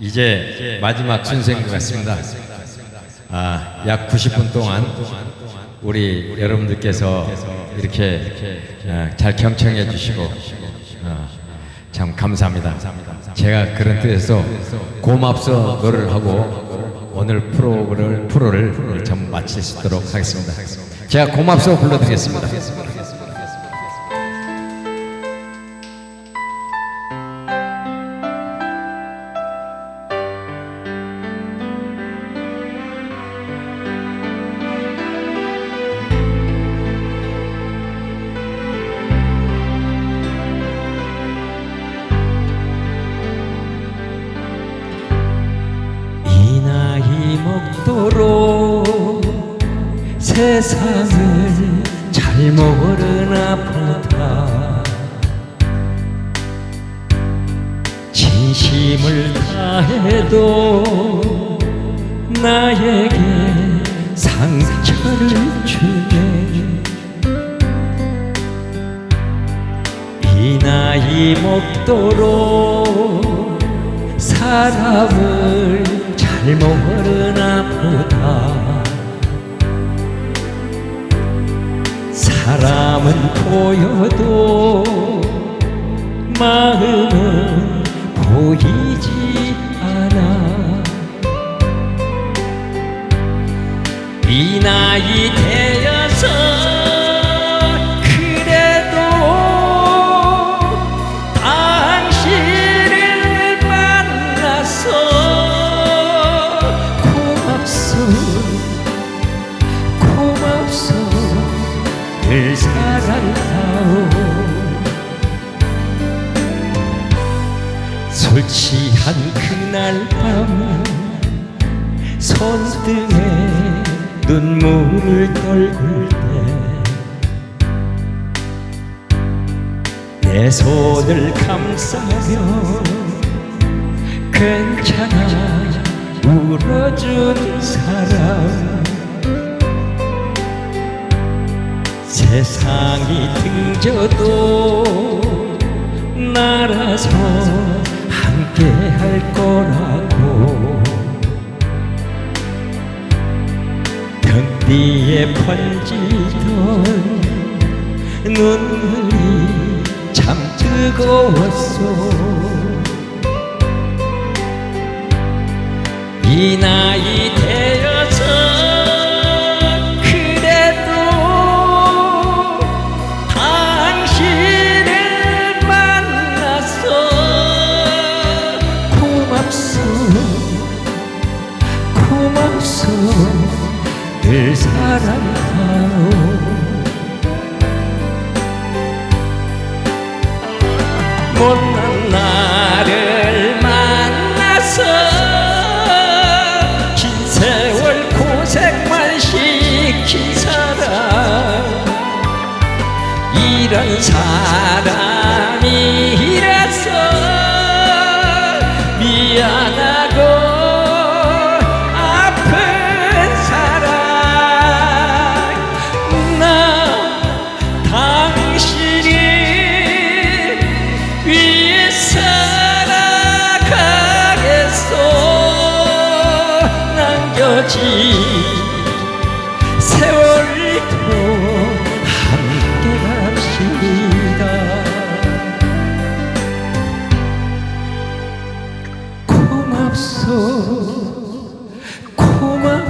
이제 마지막 순서인 것 같습니다. 아, 약 90분 동안 우리 여러분들께서 이렇게 아, 잘 경청해 주시고 아, 참 감사합니다. 제가 그런 뜻에서 고맙소 노래를 하고 오늘 프로를 프로를 좀 마칠 수 있도록 하겠습니다. 제가 고맙소 불러드리겠습니다. 먹도록 세상을 잘 모르나 보다. 진심을 다해도 나에게 상처를 주네. 이 나이 먹도록 사람을 잘 모르나 보다 사람은 보여도 마음은 보이지 않아. 이 나이 되어서 늘 사랑하오. 술 취한 그날 밤 손등에 눈물을 떨굴 때 내 손을 감싸며 괜찮아 울어준 사람 세상이 등져도 날아서 함께 할 거라고. 등 뒤에 번지던 눈물이 참 뜨거웠어 이 나이 되어 긴 세월 고생만 시킨 사람 이런 사람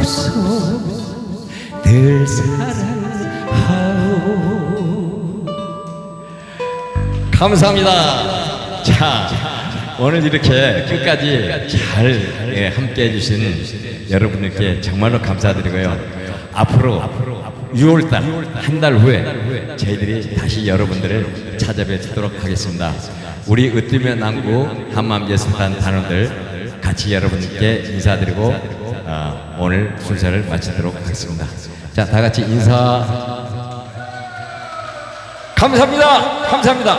고맙소 늘 사랑하오 감사합니다. 자, 오늘 이렇게 끝까지 잘 예, 함께 해주신 여러분들께 정말로 감사드리고요. 앞으로 6월달, 한 달 후에 저희들이 다시 여러분들을 찾아뵙도록 하겠습니다. 우리 으뜸의 남구 한마음 예술단 단원들 같이 여러분께 인사드리고 어, 오늘 순서를 마치도록 하겠습니다. 자, 다 같이 인사. 감사합니다. 감사합니다.